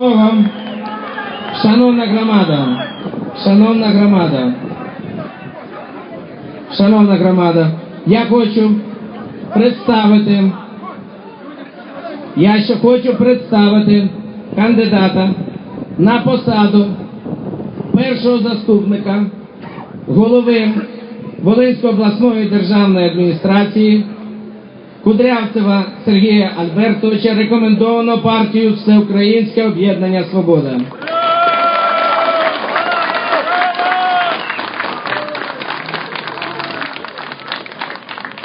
вам, шановна громада, шановна громада, шановна громада, я хочу представити, я ще хочу представити кандидата на посаду першого заступника голови Волинської обласної державної адміністрації Кудрявцева Сергія Альбертовича рекомендовано партію Всеукраїнське об'єднання Свобода.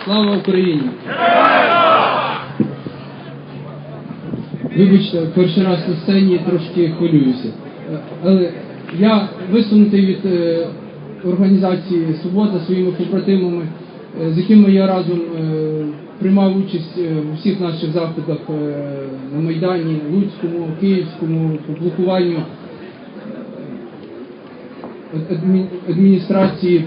Слава Україні! Вибачте, перший раз на сцені трошки хвилююся. Але я висунутий від е, організації Свобода своїми побратимами, з якими я разом е, приймав участь е, в усіх наших заходах е, на Майдані, Луцькому, Київському, по блокуванню е, адміністрації,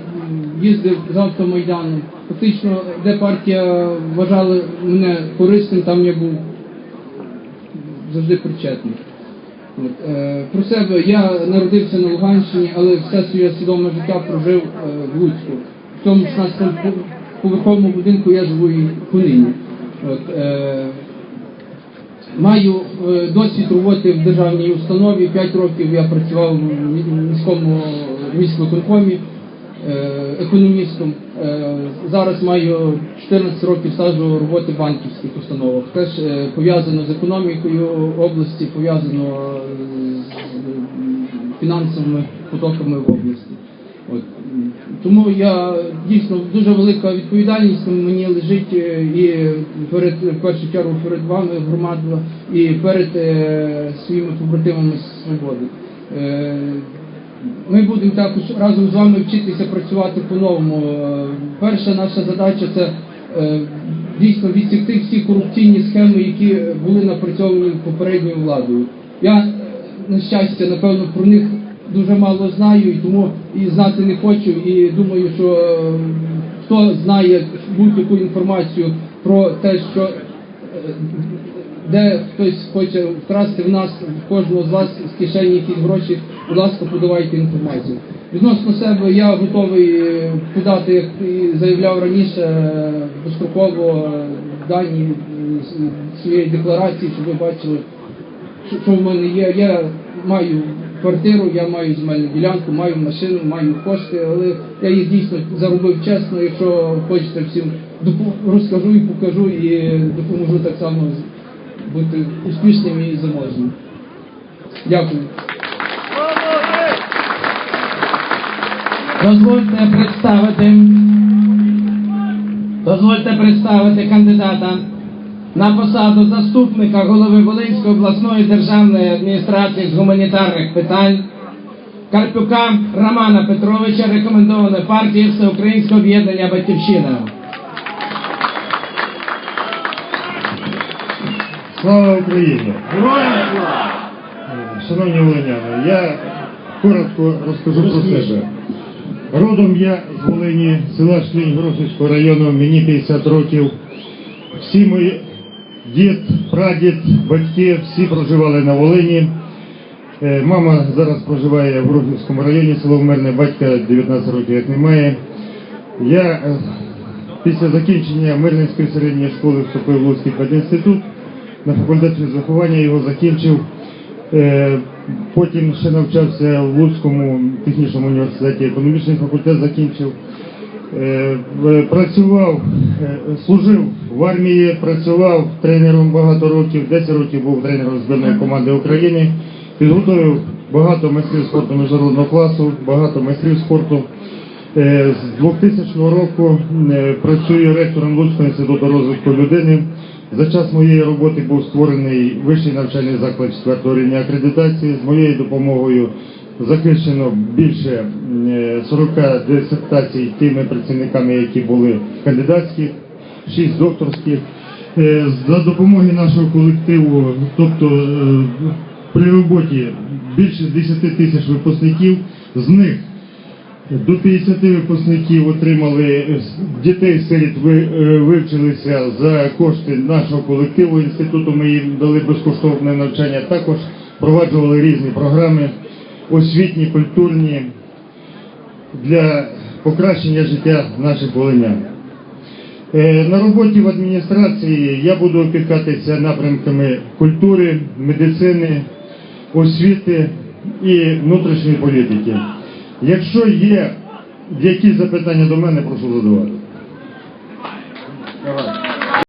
їздив з автомайданом. Фактично, де партія вважала мене корисним, там я був завжди причетний. Е, про себе я народився на Луганщині, але все своє свідоме життя прожив е, в Луцьку. В тому 16 поверховому будинку я живу і понині. От, е, Маю е, досвід роботи в державній установі. П'ять років я працював в мі- міському міськвиконкомі е, економістом. Зараз маю 14 років стажу роботи в банківських установах. Теж пов'язано з економікою області, пов'язано з фінансовими потоками в області. Тому я дійсно дуже велика відповідальність мені лежить е, і перед в першу чергу перед вами, громадою, і перед е, своїми побратимами з свободи. Е, ми будемо також разом з вами вчитися працювати по-новому. Перша наша задача це дійсно відсікти всі корупційні схеми, які були напрацьовані попередньою владою. Я, на щастя, напевно, про них дуже мало знаю, і тому і знати не хочу. І думаю, що е, хто знає будь-яку інформацію про те, що е, де хтось хоче вкрасти в нас, в кожного з вас з кишені якісь гроші, будь ласка, подавайте інформацію. Відносно себе я готовий е, подати, як і заявляв раніше, достроково е, дані своєї декларації, щоб ви бачили, що в мене є. Я маю квартиру, я маю земельну ділянку, маю машину, маю кошти, але я їх дійсно заробив чесно. Якщо хочете всім розкажу і покажу і допоможу так само бути успішним і заможним. Дякую. Дозвольте представити, дозвольте представити кандидата на посаду заступника голови Волинської обласної державної адміністрації з гуманітарних питань Карпюка Романа Петровича, рекомендовано партії Всеукраїнського об'єднання Батьківщина. Слава Україні! Шановні волиняни, я коротко розкажу про себе. Родом я з Волині, села Шлінь Гросівського району, мені 50 років. Всі мої дід, прадід, батьки, всі проживали на Волині. Е, Мама зараз проживає в Гросівському районі, село Мирне, батька 19 років як немає. Я е, після закінчення Мирненської середньої школи вступив в Луцький пединститут. На факультет фізрахування його закінчив. Е, Потім ще навчався в Луцькому технічному університеті, економічний факультет закінчив. Працював, служив в армії, працював тренером багато років, 10 років був тренером збірної команди України, підготовив багато майстрів спорту міжнародного класу, багато майстрів спорту. Е, З 2000 року е, працюю ректором Луцького інституту розвитку людини. За час моєї роботи був створений вищий навчальний заклад 4 рівня акредитації. З моєю допомогою захищено більше е, 40 дисертацій тими працівниками, які були кандидатських, 6 докторських. Е, За допомогою нашого колективу, тобто е, при роботі більше 10 тисяч випускників, з них до 50 випускників отримали е, дітей е, вивчилися за кошти нашого колективу інституту. Ми їм дали безкоштовне навчання. Також впроваджували різні програми освітні, культурні для покращення життя наших волинян. Е, На роботі в адміністрації я буду опікатися напрямками культури, медицини, освіти і внутрішньої політики. Якщо є якісь запитання до мене, прошу задавати.